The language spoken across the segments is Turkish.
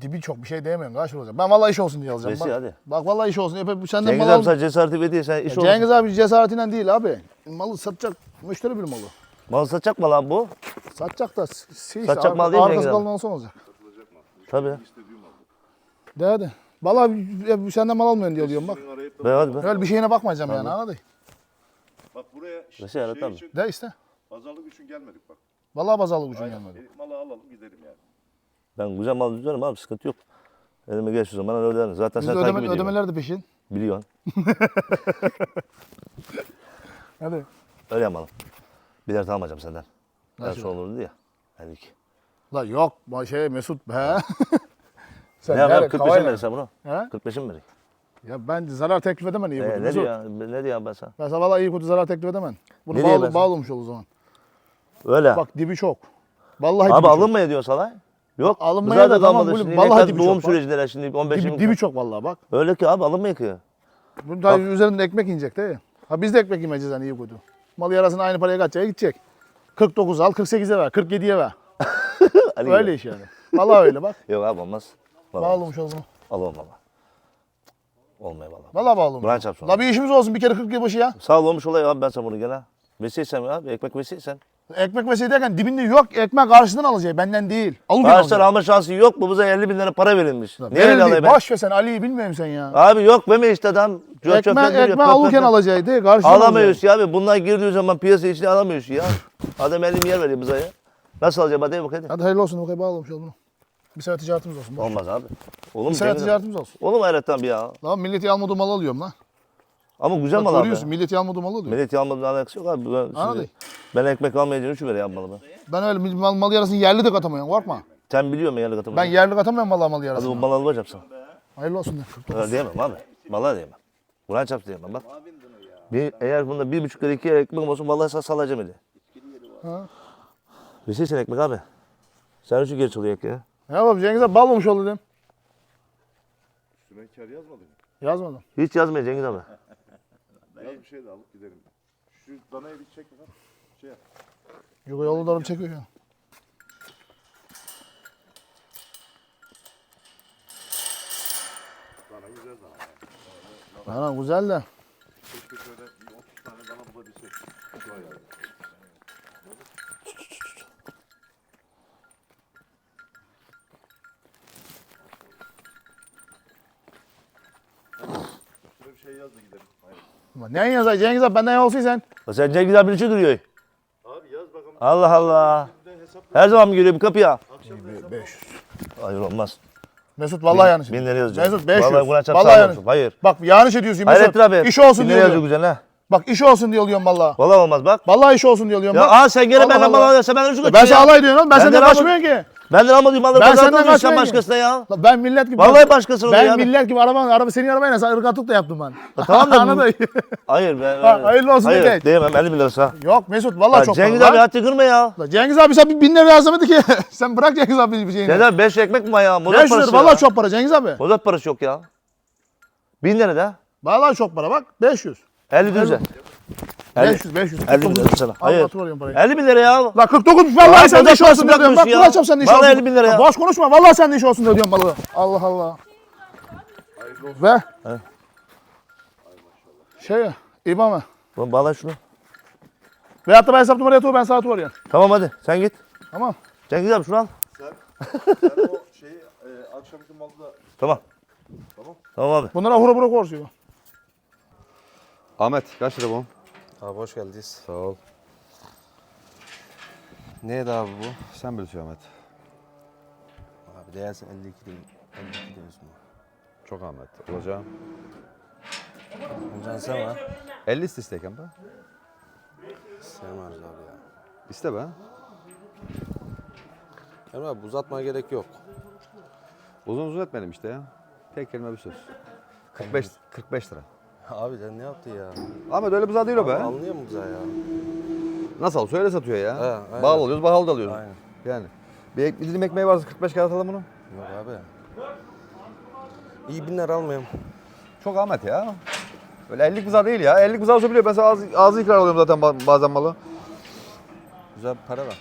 Dibi çok bir şey diyemiyorum. Kaç olacak? Ben vallahi iş olsun diye alacağım. Besi Bak, hadi. bak vallahi iş olsun. Hep Senden Cengiz mal abi al. sen cesareti ver diye sen iş olur. Cengiz abi cesaretinden değil abi. Malı satacak. Müşteri bir malı. Mal satacak mı lan bu? Satacak da şey, Satacak mal değil mi Arkası Cengiz abi? kalın olsa olacak. Tabii. De hadi. Vallahi ya senden mal almıyorsun diye diyorum bak. Be hadi be. Öyle bir şeyine bakmayacağım yani anladın? Bak buraya işte Mesela şey mı? için, De işte. pazarlık için gelmedik bak. Vallahi pazarlık ucun Aynen. gelmedi. E, malı alalım gidelim yani. Ben güzel mal düzerim abi sıkıntı yok. Elime geç o zaman öderim. Zaten Biz sen de takip ödeme, ediyorsun. ödemeler de peşin. Biliyorsun. Hadi. Öyle yapalım. Birer almayacağım senden. Ben Nasıl son olurdu ya. Hadi ki. La yok şey Mesut be. Sen Ne yapayım? nerede? 45'e mi verirsen bunu? He? 45'e mi vereyim? Ya ben zarar teklif edemem iyi Ee, kötü. ne Mesut. diyor? Ne diyor ben sana? Ben sana vallahi iyi kötü zarar teklif edemem. Bunu Ne diyeyim ben bağlı, sana? bağlamış ol o zaman. Öyle. Bak dibi çok. Vallahi Abi dibi çok. alınmaya diyorsun sana. Yok. alınmaya da tamam, bu- Şimdi vallahi ne kadar dibi doğum çok şimdi 15 Dibi, 20 dibi çok vallahi bak. Öyle ki abi alınmaya ki. Bunun tabii üzerinde ekmek inecek değil mi? Ha biz de ekmek yemeyeceğiz hani iyi kötü. Mal yarasını aynı paraya kaçacak gidecek. 49 al 48'e ver 47'ye ver. Ali öyle iş yani. Vallahi öyle bak. Yok abi olmaz. Vallahi Bağlamış ol bunu. Alamam valla. Olmuyor valla. Vallahi bağlamış. Kur'an çarpsın. La bir işimiz olsun bir kere 40 yılbaşı ya. Sağ ol olmuş olay abi ben sana bunu gene. Vesiysen abi ekmek vesiysen. Ekmek vesile derken dibinde yok ekmek karşıdan alacak benden değil. Alırken Bağışlar alacak. alma şansı yok mu? Bize 50 bin lira para verilmiş. Nereye verildi, alayım ben? Boş ver sen Ali'yi bilmiyorum sen ya. Abi yok be mi işte adam. Ekmek ekmek alırken alacaktı karşıdan Alamıyoruz ya abi. Bunlar girdiği zaman piyasa içine alamıyoruz ya. Adam 50 milyar veriyor bize ya. Nasıl alacağım hadi bak hadi. Hadi hayırlı olsun bakayım bağlamış ol bunu. Bir sene ticaretimiz olsun. Olmaz abi. Oğlum Bir sene ticaretimiz olsun. Oğlum hayretten bir ya. Lan milleti almadığı mal alıyorum lan. Ama güzel mal abi. görüyorsun milleti almadığı mal alıyor. Millet almadığın alakası yok abi. Ben, şimdi, Anladın. ben ekmek almayacağım için böyle yapmalı ben. Ben öyle mal, mal yarasını yerli de katamıyorum korkma. Sen biliyor musun yerli katımı? Ben yerli katamıyorum vallahi mal Hadi bu yarasını. mal alacağım sana. Hayırlı olsun. Öyle diyemem abi. Vallahi diyemem. Kur'an çarptı diyemem bak. Bir, eğer bunda bir buçuk lira iki lira ekmek olsun vallahi sana salacağım dedi. Ha. Bir şey sen ekmek abi. Sen şu geç oluyor ya. Ne yapalım Cengiz abi bal olmuş oldu dedim. Üstüne kar yazmadın mı? Yazmadım. Hiç yazmıyor Cengiz abi. Yaz bir şey de alıp gidelim. Şu danayı bir çek bakalım. Şey yap. Yok doğru çekiyor ya. Dana güzel dana. yani. Ana güzel de. Keşke şöyle bir 30 tane dana bulabilsek. Şu ayarda. Şuraya bir şey yaz da gidelim. Hayır. Ama Ne yazar Cengiz abi benden olsun sen. Ya Sen Cengiz abi için duruyor. Abi yaz bakalım. Allah Allah. De Her zaman mı geliyor bir kapıya? akşam da hesap 500. Hayır olmaz. Mesut vallahi yanlış. Bin lira yazacağım. Mesut 500. Vallahi Vallahi sağ yanlış. olsun. Hayır. Bak yanlış ediyorsun Mesut. Hayrettin abi. İş olsun bin diye lira yazıyor güzel ha. Bak iş olsun diye oluyorum vallahi. Vallahi olmaz bak. Vallahi iş olsun diye oluyorum. Ya bak. aa sen gene Allah benden Allah. alıyorsun. Ben şu Ben sana alay diyorum lan. Ben Benden senden alma- kaçmıyorum ki. Benden almadığım malları Ben pazarda senden alıyorsun sen başkasına ya. Lan Ben millet gibi. Vallahi başkası oluyor Ben ya. millet gibi araba, araba senin arabayla sen ırgatık da yaptım ben. tamam da bu- Anladın? Hayır be. Ha, hayırlı olsun Hayır Cengiz. diyemem 50 bin lirası. Yok Mesut vallahi Ya çok Cengiz para abi lan. hattı kırma ya. Lan Cengiz abi sen bir bin lira yazamadı ki. sen bırak Cengiz abi bir şeyini. Neden 5 ekmek mi var ya? Mozart 500 parası lira vallahi ya. çok para Cengiz abi. Mozart parası yok ya. 1000 lira da. Vallahi çok para bak 500. 50 düze. 50 500 500. 50 bin 49. lira sana. Atıyorum parayı. 50 bin lira ya. La 49 Vallahi vallahi sen de iş olsun parası diyorum. Bak. Kur'an çarpsan da iş Vallahi olsun. 50 bin lira ya. Boş konuşma vallahi sen de iş olsun diyorum balığı. Allah Allah. Ve He. şey ya İBA mı? Bağla şunu. Veyahut da ben hesap numaraya atıyorum ben saat arıyorum. Tamam hadi sen git. Tamam. Cengiz abi şunu al. Sen, sen o şeyi e, akşamki malı da Tamam. Tamam. Tamam abi. Bunlara hura bura korsuyor. Ahmet kaç lira bu? Abi hoş geldiniz. Sağ ol. Neydi abi bu? Sen bilirsin Ahmet. Abi değerse 52 değil. 52 diyorsun mu? Çok Ahmet. Olacağım. Hocam sen var. 50 iste isteyken be. Sevmez abi ya. İste be. Emre abi uzatmaya gerek yok. Uzun uzun etmedim işte ya. Tek kelime bir söz. 45 45 lira. Abi sen ne yaptın ya? Ahmet öyle buzağı değil o be. Anlıyor mu bize ya? Nasıl söyle satıyor ya. He, aynen. Bağlı alıyoruz, bahalı da alıyoruz. Aynen. Yani. Bir, ek- bir dilim ekmeği varsa 45 kağıt atalım bunu. Yok abi. İyi binler almayayım. Çok Ahmet ya. Öyle 50 buzağı değil ya. 50 buzağı olsa biliyor. Ben sana ağzı, ağzı ikrar alıyorum zaten ba- bazen malı. Güzel bir para ver.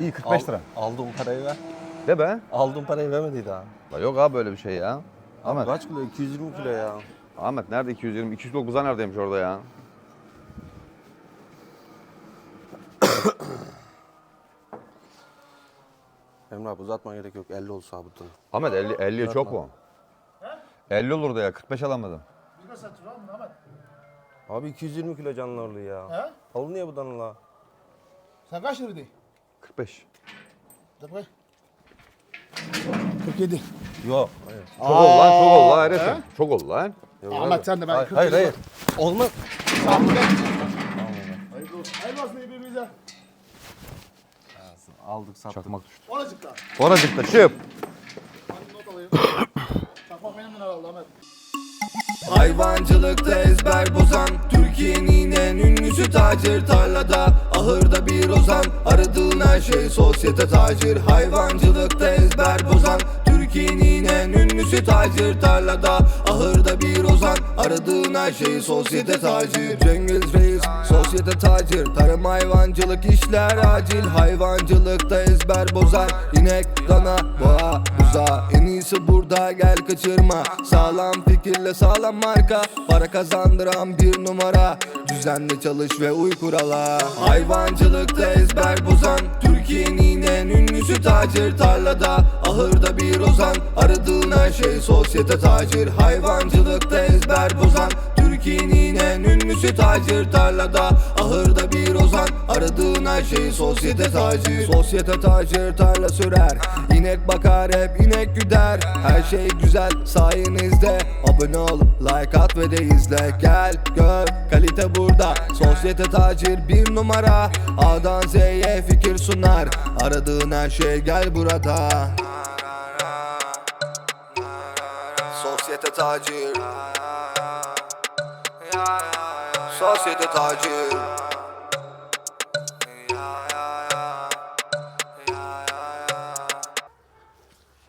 İyi 45 lira. Al, aldığım parayı ver. De be. Aldığım parayı vermediydi ha. La yok abi böyle bir şey ya. Ahmet. Kaç kilo? 220 kilo ya. Ahmet nerede 220? 200 kilo buza neredeymiş orada ya? Emre abi uzatma gerek yok. 50 olsa abi. Ahmet 50 50'ye çok mu? 50 olurdu ya 45 alamadım. Biz nasıl satıyoruz abi Ahmet? Abi 220 kilo canlı ağırlığı ya. He? Alınıyor bu danıla. Sen kaç lira değil? 45. Dur bak. 47. Yok. Hayır. Çok oldu lan çok oldu lan. Çok oldu lan. Yok Ahmet abi. sen de ben Hayır 47 hayır. hayır. Olmaz. Hayırlı olsun. Hayırlı olsun birbirimize. Aldık sattık. Çakmak düştü. Oracıkta. Oracıkta şıp. Çakmak benim herhalde Ahmet. Hayvancılıkta ezber bozan Türkiye'nin en ünlüsü tacir Tarlada ahırda bir ozan Aradığın her şey sosyete tacir Hayvancılıkta ezber bozan Türkiye'nin en ünlüsü tacir Tarlada ahırda bir ozan. Aradığın her şey sosyete tacir. Cengiz Reis sosyete tacir. Tarım hayvancılık işler acil. Hayvancılıkta ezber bozar. İnek, dana, boğa, buza. En iyisi burada gel kaçırma. Sağlam fikirle sağlam marka. Para kazandıran bir numara Düzenli çalış ve uy kurala. Hayvancılıkta ezber bozan Türkiye'nin en ünlüsü tacir Tarlada. Ahırda bir ozan Aradığın her şey sosyete tacir. Hayvancılıkta ezber bozan Türkiye'nin en ünlüsü tacir Tarlada. Ahırda bir ozan Aradığın her şey sosyete tacir. Sosyete tacir tarla sürer. İnek bakar hep inek güder. Her şey güzel sayenizde. Abone ol like at ve de izle. Gel gör kalite burada. Sosyete tacir bir numara. A'dan Z'ye fikir sunar. Aradığın her şey gel burada. Sosyete tacir. Sosyete tacir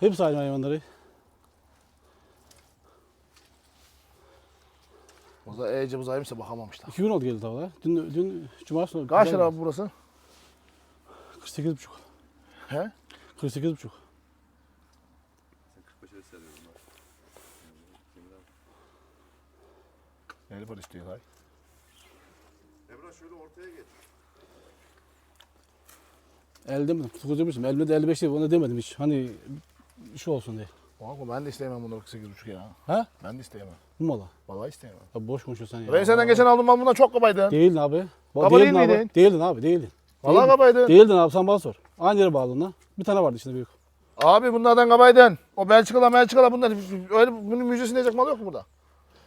Hepsi aynı hayvanları. O da Ece buzaymışsa bakamamışlar. İki gün oldu geldi tavalar. Dün, dün cumartesi oldu. Kaç lira abi burası? 48 buçuk. He? 48 buçuk. Neli para istiyor hay? Emrah şöyle ortaya geç. 50 demedim. 49 demiştim. Elimde de 55 değil. Onu demedim hiç. Hani şu olsun diye. Kanka ben de isteyemem bunları 48,5 ya. Ha? Ben de isteyemem. Bu mu ola? Vallahi isteyemem. Ya boş konuşuyorsun sen ya. Ben senden geçen aldım ben bundan çok kabaydın. Değildin abi. Ba- Kabul değildin değil abi. miydin? Değildin abi. Değildin. Vallahi Değildin. kabaydın. Değildin abi. Sen bana sor. Aynı yere bağladın lan. Bir tane vardı içinde büyük. Abi bunlardan kabaydın. O Belçikalı Belçikalı bunlar öyle bunun müjdesini diyecek mal yok mu burada?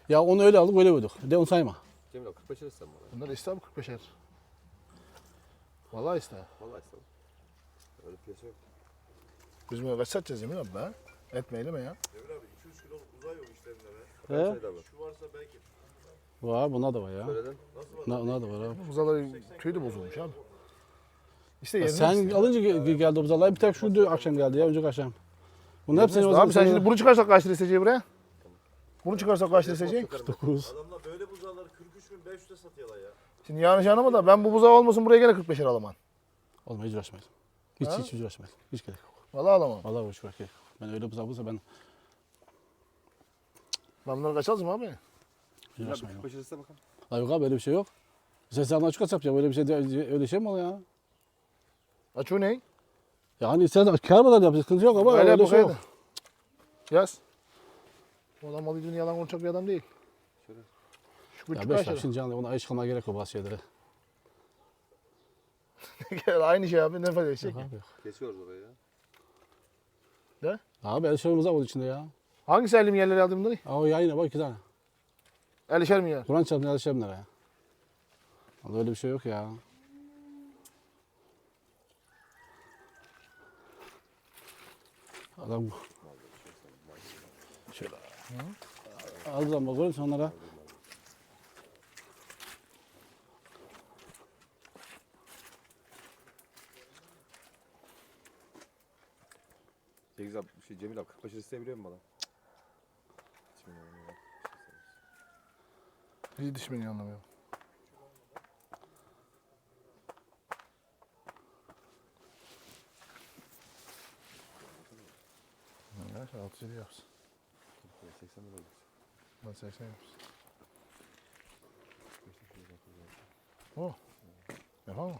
Ya onu öyle aldık öyle koyduk. De onu sayma. Cemil 45 lirası mı? Bunlar iste abi 45'er. Vallahi iste. Vallahi istemem. Öyle piyasa yok. Biz bunu kaç satacağız Emin abi be? Etmeyelim ya. Emre abi 200 kilo uzay yok işlerinde be. He? Şu varsa belki. Var bunlar da var ya. Söyledin. Bunlar, bunlar da var abi. Buzaları tüyü de bozulmuş abi. İşte Ya yerine sen iste. alınca ge- geldi o buzalar. Bir tek şu dün akşam geldi ya. Önceki akşam. Bunun hepsini o zaman Abi sen şimdi bunu çıkarsak kaç lira isteyeceği buraya? Bunu çıkarsak kaç lira isteyeceği? 49. Adamlar böyle buzağları 43.500'e satıyorlar ya. Şimdi yanlış anlama da ben bu buzağı olmasın buraya gene 45'er alamam. Oğlum hiç uğraşmayalım. Hiç Ha? hiç uğraşmayalım. Hiç gerek yok. Vallahi alamam. Vallahi hiç gerek yok. Ben öyle buzağı bulsa ben Ben bunları kaç alacağım abi? uğraşmayalım. 45 lirası bakalım. Lan yok abi öyle bir şey yok. Sen sen açık açık yapacağım. Öyle bir şey öyle şey mi olur ya? Aç o ne? Ya hani sen mı yapacağız? Sıkıntı yok ama Öyle öyle, bu şey yok. Yaz. O adam malı yüzünü yalan konuşacak bir adam değil. Şu Ya buçuk beş kaç lira şimdi canlı ona ayı çıkmaya gerek yok bazı şeylere. Aynı şey abi ne fayda edecek? Yok abi yok. Kesiyoruz orayı ya. Ne? Abi el şerimiz var içinde ya. Hangisi 50 milyarları aldı bunları? Aa o yayına bak iki tane. 50'şer milyar. Kur'an çarpını el şerim ya. Vallahi öyle bir şey yok ya. Adam Şöyle. aldı zaman bakıyorum onlara. Cengiz abi, şey, Cemil abi 45 lirası isteyebiliyor musun bana? Hiç bilmiyorum ya. Hiç düşmeni anlamıyorum. Sen 37 yapsın. 80 lira olur. Ben 80 yapsın. O. Yapar mı?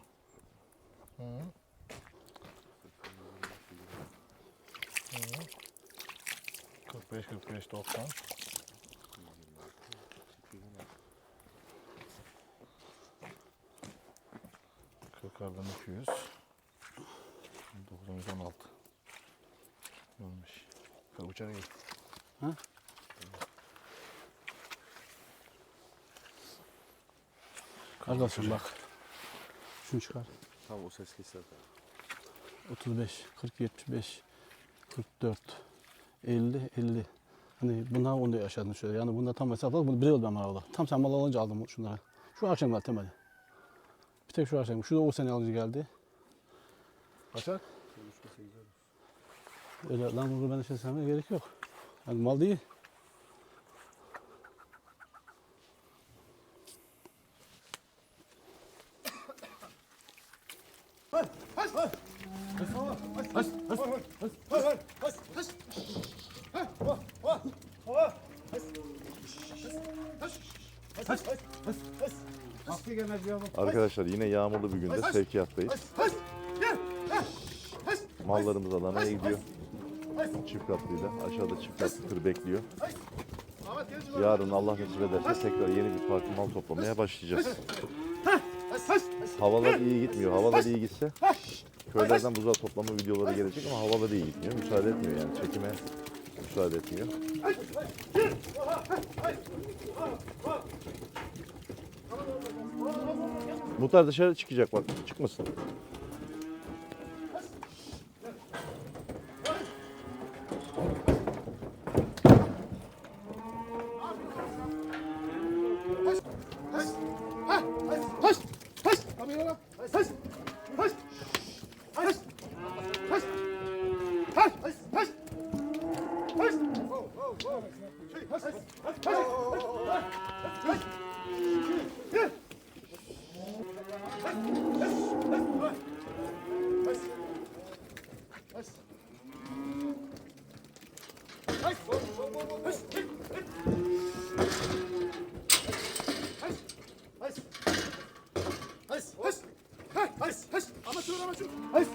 45, 45, 90. Kırkardan 200. 916. Olmuş. Uçağa git. Kardeşim bak. Şunu çıkar. Tamam o ses keser. 35, 40, 75, 44, 50, 50. Hani bunlar onu yaşadın şöyle. Yani bunda tam hesapladık. Bunu bir yıl ben arada. Tam sen mal alınca aldım şunları. Şu akşam geldi temeli. Bir tek şu akşam. Şu da o sene alıcı geldi. Kaçar? Öyle lan bunu ben şey söylemeye gerek yok. Yani mal değil. Arkadaşlar yine yağmurlu bir günde sevkiyattayız. Mallarımız Adana'ya gidiyor. Çift katlıyla. Aşağıda çift katlı tır bekliyor. Yarın Allah nasip ederse tekrar yeni bir parti mal toplamaya başlayacağız. Havalar iyi gitmiyor. Havalar iyi gitse köylerden buzağı toplama videoları gelecek ama havalar iyi gitmiyor. Müsaade etmiyor yani. Çekime müsaade etmiyor. Muhtar dışarı çıkacak bak. Çıkmasın. Hayır.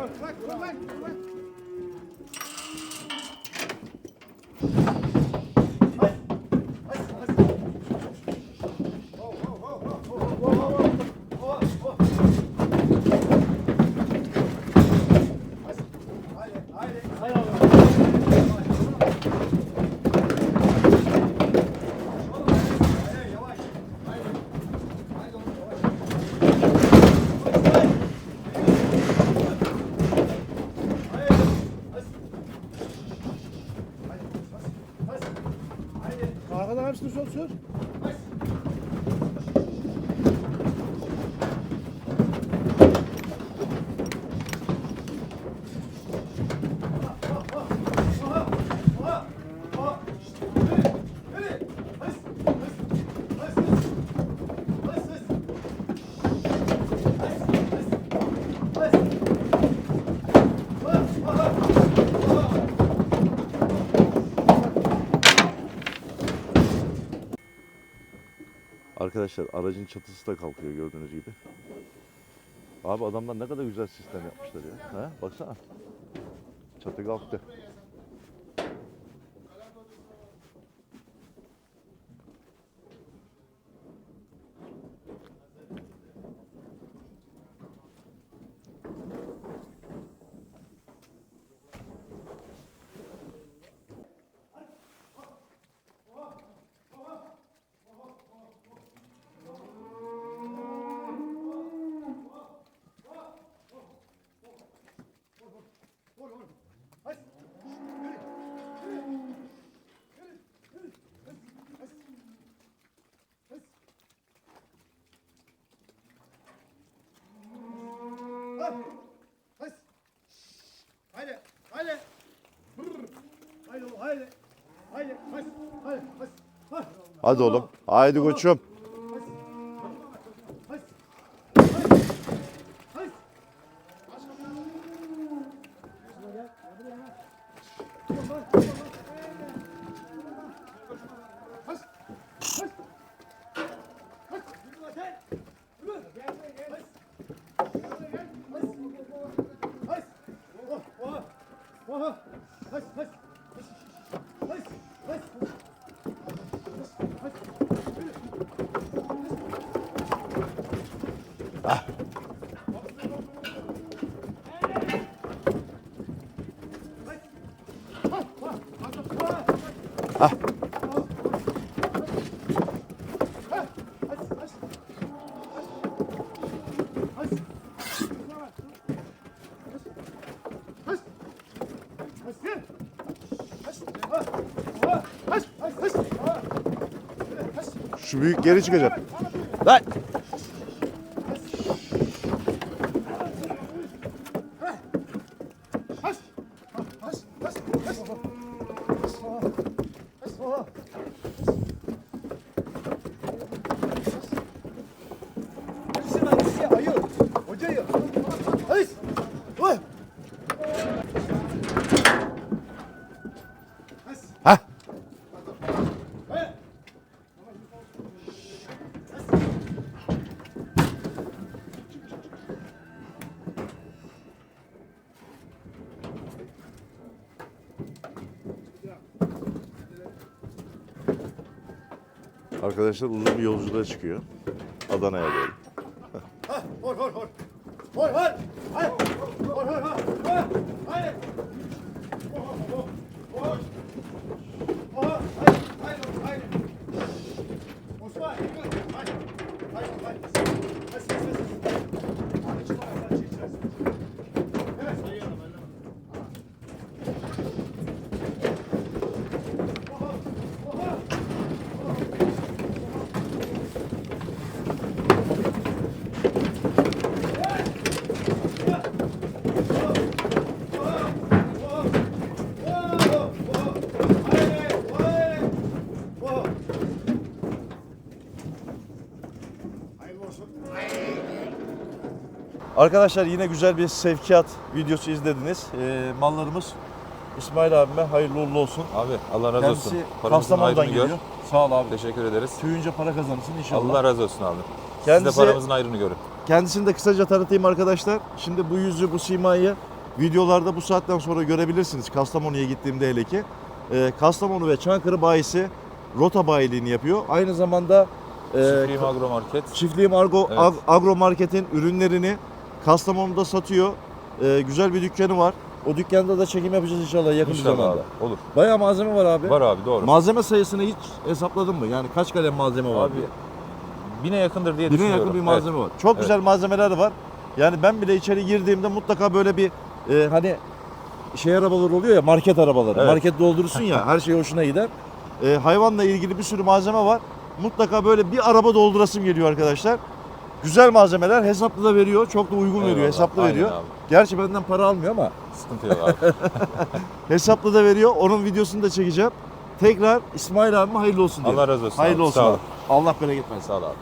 Tak, tak, tak, tak. Hepsini sor sür. Arkadaşlar aracın çatısı da kalkıyor gördüğünüz gibi. Abi adamlar ne kadar güzel sistem yapmışlar ya. Ha? Baksana. Çatı kalktı. Hadi oğlum. Haydi koçum. Şu büyük geri çıkacak. Lan! Arkadaşlar uzun bir yolculuğa çıkıyor. Adana'ya doğru. Arkadaşlar yine güzel bir sevkiyat videosu izlediniz. Ee, mallarımız İsmail abime hayırlı uğurlu olsun. Abi Allah razı Kendisi olsun. Paramızın Kastamonu'dan hayrını gör. geliyor. Sağ ol abi. Teşekkür ederiz. Tüyünce para kazanırsın inşallah. Allah razı olsun abi. Kendisi- Siz de paramızın hayrını görün. Kendisini de kısaca tanıtayım arkadaşlar. Şimdi bu yüzü, bu simayı videolarda bu saatten sonra görebilirsiniz. Kastamonu'ya gittiğimde hele ki. Ee, Kastamonu ve Çankırı bayisi rota bayiliğini yapıyor. Aynı zamanda e, Çiftliğim Agro Market. Çiftliğim Argo, Evet. Ag- Agro Market'in ürünlerini Kastamonu'da satıyor. Ee, güzel bir dükkanı var. O dükkanda da çekim yapacağız inşallah yakın bir İnşallah zamanda. abi. Olur. Bayağı malzeme var abi. Var abi doğru. Malzeme sayısını hiç hesapladın mı? Yani kaç kalem malzeme var? Abi bine yakındır diye Bine düşünüyorum. yakın bir malzeme var. Çok Evet. güzel malzemeler var. Yani ben bile içeri girdiğimde mutlaka böyle bir e, hani şey arabalar oluyor ya market arabaları. Evet. Market doldurursun ya her şey hoşuna gider. E, hayvanla ilgili bir sürü malzeme var. Mutlaka böyle bir araba doldurasım geliyor arkadaşlar. Güzel malzemeler hesaplı da veriyor. Çok da uygun veriyor. Eyvallah. Hesaplı Aynen veriyor. abi. Gerçi benden para almıyor ama Sıkıntı yok abi. hesaplı da veriyor. Onun videosunu da çekeceğim. Tekrar İsmail abime hayırlı olsun diyelim. Allah razı olsun Hayırlı abi. olsun Sağ abi. Allah bereket versin. Sağ ol abi.